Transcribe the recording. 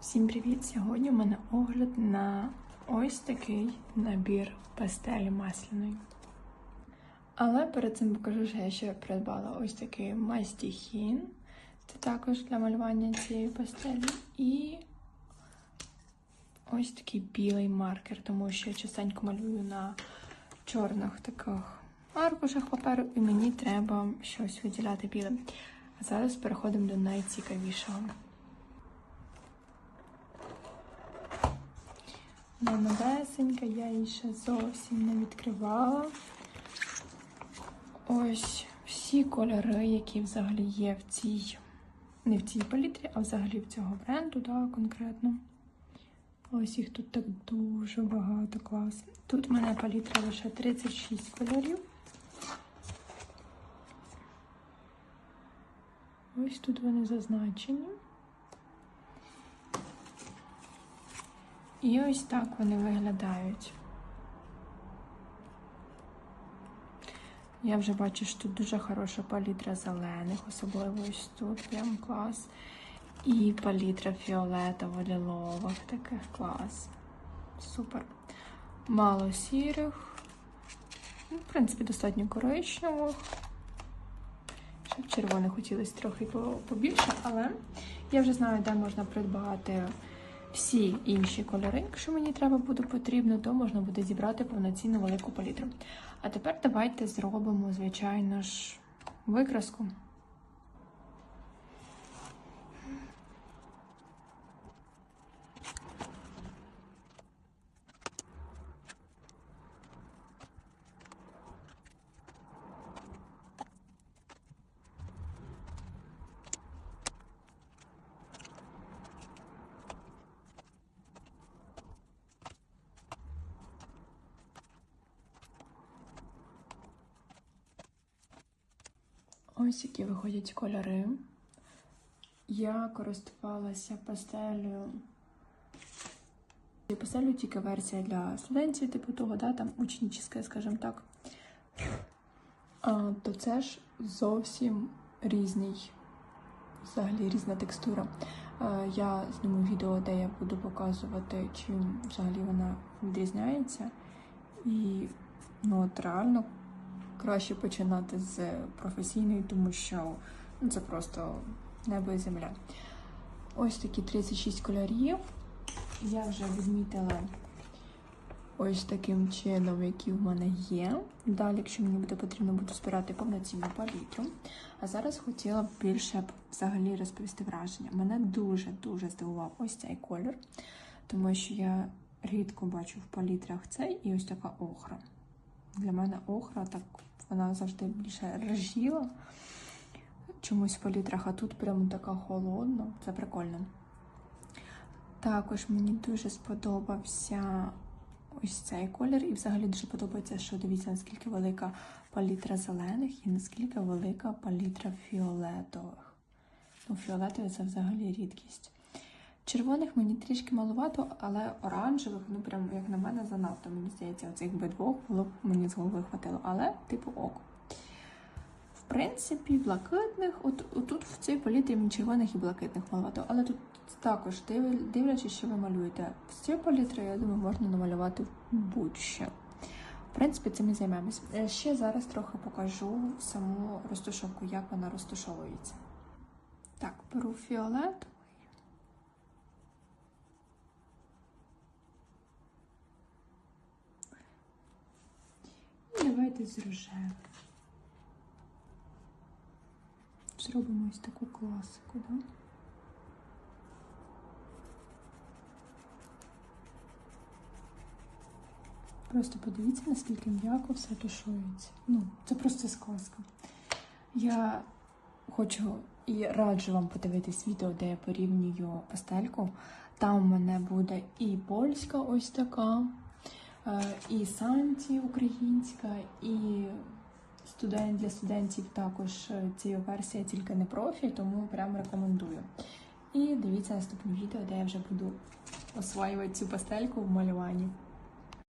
Всім привіт! Сьогодні у мене огляд на ось такий набір пастелі масляної. Але перед цим покажу, що я ще придбала ось такий мастіхін. Це також для малювання цієї пастелі. І ось такий білий маркер, тому що я частенько малюю на чорних таких аркушах паперу, і мені треба щось виділяти білим. А зараз переходимо до найцікавішого. Вона новесенька, я її ще зовсім не відкривала. Ось всі кольори, які взагалі є в цій, не в цій палітрі, а взагалі в цього бренду, да, конкретно. Ось їх тут так дуже багато клас. Тут в мене палітра лише 36 кольорів. Ось тут вони зазначені. І ось так вони виглядають. Я вже бачу, що тут дуже хороша палітра зелених, особливо ось тут прям клас. І палітра фіолетово-лілових таких клас. Супер. Мало сірих. Ну, В принципі, достатньо коричневих. Щоб червоних хотілося трохи побільше, але я вже знаю, де можна придбати всі інші кольори. Якщо мені треба буде потрібно, то можна буде зібрати повноцінну велику палітру. А тепер давайте зробимо, звичайно ж, викраску. Ось які виходять кольори. Я користувалася пастелью. Пастелю тільки версія для студентів, типу того, да, там учнічська, скажімо так. А, То це ж зовсім різний, взагалі різна текстура. А, я зніму відео, де я буду показувати, чим взагалі вона відрізняється. І ну, от реально краще починати з професійної, тому що ну, це просто небо і земля. Ось такі 36 кольорів. Я вже відмітила ось таким чином, які в мене є. Далі, якщо мені буде потрібно, буду збирати повноцінну палітру. А зараз хотіла б більше взагалі розповісти враження. Мене дуже-дуже здивував ось цей колір, тому що я рідко бачу в палітрах цей і ось така охра. Для мене охра так вона завжди більше режіла чомусь в палітрах, а тут прямо така холодна, це прикольно. Також мені дуже сподобався ось цей колір, і взагалі дуже подобається, що дивіться, наскільки велика палітра зелених і наскільки велика палітра фіолетових. Ну, фіолетові це взагалі рідкість. Червоних мені трішки маловато, але оранжевих, ну прям, як на мене, занадто. Мені здається, оцих би двох було б мені з голови хватило, але типу ок. В принципі, блакитних, от, отут в цій палітрі мені червоних і блакитних маловато, але тут також дивлячись, що ви малюєте. З цієї палітри, я думаю, можна намалювати будь-що. В принципі, цим і займемось. Е, ще зараз трохи покажу саму розташовку, як вона розташовується. Так, беру фіолет. Давайте з рожевим. Зробимо ось таку класику, да? Просто подивіться, наскільки м'яко все тушується. Ну, це просто сказка. Я хочу і раджу вам подивитись відео, де я порівнюю пастельку. Там у мене буде і польська ось така. Е, і санкції українська, і студент для студентів також е, ця версія тільки не профі, тому прям рекомендую. І дивіться наступне відео, де я вже буду осваювати цю пастельку в малюванні.